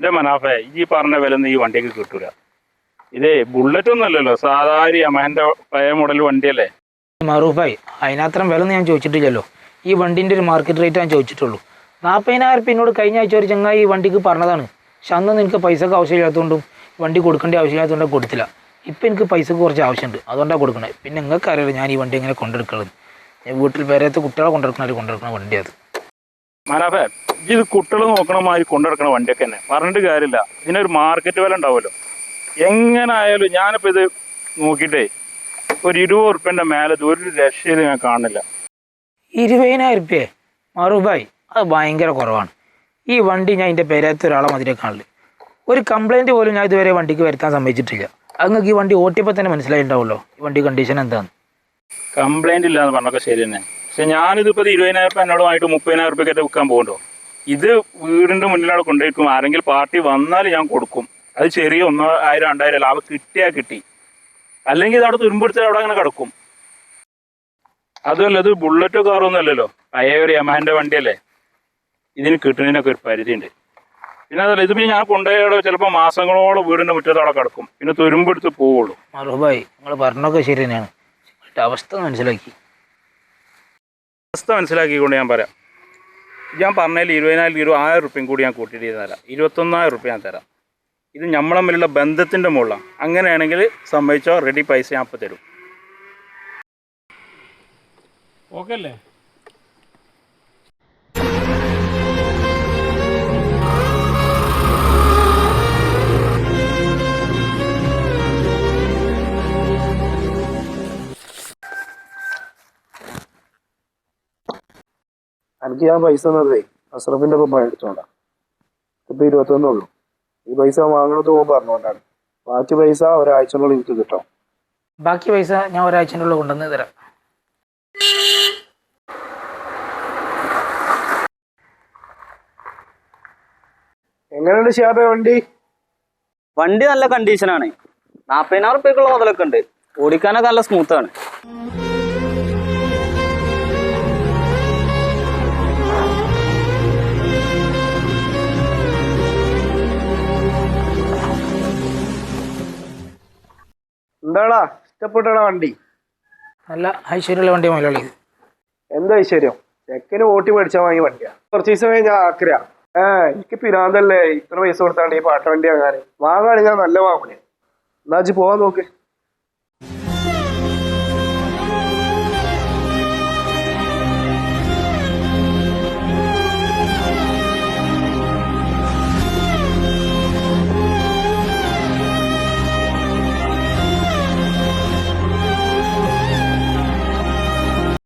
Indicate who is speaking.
Speaker 1: എന്റെ മനാഫെ ഈ പറഞ്ഞ വില ഈ വണ്ടിക്ക് കിട്ടൂല. ഇതേ ബുള്ളറ്റ് ഒന്നും അല്ലല്ലോ. സാധാരണ യമഹന്റെ പഴയ മോഡൽ വണ്ടിയല്ലേ?
Speaker 2: മറൂഫായി അതിനത്രം വില ഞാൻ ചോദിച്ചിട്ടില്ലല്ലോ. ഈ വണ്ടിന്റെ ഒരു മാർക്കറ്റ് റേറ്റ് ഞാൻ ചോദിച്ചിട്ടുള്ളൂ. നാൽപ്പതിനായിരം പിന്നോട് കഴിഞ്ഞ ആഴ്ച ഒരു ചങ്ങായി ഈ വണ്ടിക്ക് പറഞ്ഞതാണ്. പക്ഷെ അന്നൊന്നും എനിക്ക് പൈസക്ക് ആവശ്യമില്ലാത്തതുകൊണ്ടും വണ്ടി കൊടുക്കേണ്ട ആവശ്യമില്ലാത്തതുകൊണ്ടും കൊടുത്തില്ല. ഇപ്പം എനിക്ക് പൈസക്ക് കുറച്ച് ആവശ്യമുണ്ട്. അതുകൊണ്ടാണ് കൊടുക്കണത് പിന്നെ നിങ്ങൾക്ക് അറിയില്ല ഞാൻ ഈ വണ്ടി എങ്ങനെ കൊണ്ടെടുക്കുന്നത് ഞാൻ വീട്ടിൽ വേറെ കുട്ടികളെ കൊണ്ടെടുക്കണ കൊണ്ടെടുക്കുന്ന വണ്ടി അത്.
Speaker 1: മനാഫേ ഇത് കുട്ടികൾ നോക്കണ മാതിരി കൊണ്ടുനടക്കണ വണ്ടിയൊക്കെ തന്നെ. പറഞ്ഞിട്ട് കാര്യമില്ല. ഇതിനൊരു മാർക്കറ്റ് വില ഉണ്ടാവുമല്ലോ. എങ്ങനെ ആയാലും ഞാനിപ്പോ ഇത് നോക്കിയിട്ടേ ഒരു ഇരുപത് ഉറുപ്പ്യന്റെ മേലെ ഒരു രക്ഷയിൽ ഞാൻ കാണില്ല
Speaker 2: ഇരുപതിനായിരം ഉറുപ്പ്യേ? മറുബായി അത് ഭയങ്കര കുറവാണ്. ഈ വണ്ടി ഞാൻ എന്റെ പേരത്തെ ഒരാളെ മതിരെ കാണില്ല ഒരു കംപ്ലൈന്റ് പോലും ഞാൻ ഇതുവരെ വണ്ടിക്ക് വരുത്താൻ സമ്മതിച്ചിട്ടില്ല. അങ്ങക്ക് ഈ വണ്ടി ഓട്ടിയപ്പോൾ തന്നെ മനസ്സിലായിട്ടുണ്ടാവുമല്ലോ? ഈ വണ്ടി കണ്ടീഷൻ എന്താണ്
Speaker 1: കംപ്ലൈന്റ് ഇല്ല എന്ന് പറഞ്ഞൊക്കെ ശരി തന്നെ. പക്ഷെ ഞാനിതിപ്പോൾ ഇരുപതിനായിരം രൂപ എന്നോടുമായിട്ട് മുപ്പതിനായിരം രൂപയ്ക്കൊക്കെ വിൽക്കാൻ പോകുന്നുണ്ടോ? ഇത് വീടിന്റെ മുന്നിലാണ് കൊണ്ടുപോയിക്കും ആരെങ്കിലും പാർട്ടി വന്നാൽ ഞാൻ കൊടുക്കും. അത് ചെറിയ ഒന്നോ ആയിരം രണ്ടായിരം ലാഭം കിട്ടിയാൽ കിട്ടി. അല്ലെങ്കിൽ ഇത് അവിടെ തുരുമ്പെടുത്ത് അവിടെ അങ്ങനെ കിടക്കും. അതുമല്ല ഇത് ബുള്ളറ്റ് കാറൊന്നും അല്ലല്ലോ. പഴയ ഒരു യമഹന്റെ വണ്ടിയല്ലേ? ഇതിന് കിട്ടുന്നതിനൊക്കെ ഒരു പരിധിയുണ്ട്. പിന്നെ അതല്ല ഇത് പിന്നെ ഞാൻ കൊണ്ടുപോയി ചിലപ്പോൾ മാസങ്ങളോളം മുറ്റത്ത് അവിടെ കിടക്കും. പിന്നെ തുരുമ്പെടുത്ത് പോവുള്ളൂ.
Speaker 2: മറുബായി നിങ്ങൾ പറഞ്ഞൊക്കെ ശരി തന്നെയാണ്. അവസ്ഥ മനസ്സിലാക്കി.
Speaker 1: അവസ്ഥ മനസ്സിലാക്കിക്കൊണ്ട് ഞാൻ പറയാം. ഞാൻ പറഞ്ഞതിൽ ഇരുപതിനായിരം രൂപ ആയിരം റുപ്യയും കൂടി ഞാൻ കൂട്ടിയിട്ട് തരാം. ഇരുപത്തൊന്നായിരം റുപ്യ ഞാൻ തരാം. ഇത് നമ്മൾ തമ്മിലുള്ള ബന്ധത്തിന്റെ മുകളിലാണ്. അങ്ങനെയാണെങ്കിൽ സമ്മതിച്ചോ റെഡി പൈസ ഞാൻ അപ്പോൾ തരും. ഓക്കെ അല്ലേ?
Speaker 3: എനിക്ക് ഞാൻ പൈസ തന്നതേ അസ്രഫിന്റെ ഒപ്പം മേടിച്ചോണ്ടാ. ഇപ്പൊ ഇരുപത്തൊന്നുള്ളൂ ഈ പൈസ വാങ്ങണത് പോകുമ്പോൾ പറഞ്ഞോണ്ടാണ്. ബാക്കി പൈസ ഒരാഴ്ചക്കുള്ളിൽ എനിക്ക് കിട്ടും.
Speaker 2: ബാക്കി പൈസ ഞാൻ ഒരാഴ്ചനുള്ളിൽ കൊണ്ടുവന്ന് തരാം.
Speaker 3: എങ്ങനെയുണ്ട് ഷിയാബെ വണ്ടി?
Speaker 4: വണ്ടി നല്ല കണ്ടീഷനാണ് നാപ്പതിനായിരം റുപ്യക്കുള്ള മുതലൊക്കെ ഉണ്ട്. ഓടിക്കാനൊക്കെ നല്ല സ്മൂത്ത്
Speaker 3: എന്താടാ? ഇഷ്ടപ്പെട്ടടാ വണ്ടി?
Speaker 2: നല്ല ഐശ്വര്യമുള്ള വണ്ടി മുതലാളി. ഇത്
Speaker 3: എന്താ ഐശ്വര്യം? ചെക്കന് ഓട്ടി മേടിച്ചാൽ വാങ്ങിയ വണ്ടിയാ. കുറച്ച് ദിവസം കഴിഞ്ഞാൽ ആക്ര ഏ എനിക്ക് പിരാന്തല്ലേ ഇത്ര പൈസ കൊടുത്താണ്ട് ഈ പാട്ട വണ്ടി വാങ്ങാൻ വാങ്ങാണെങ്കിൽ ഞാൻ നല്ല വാങ്ങണേ എന്നാ ഇജ്ജ് പോവാൻ നോക്ക്.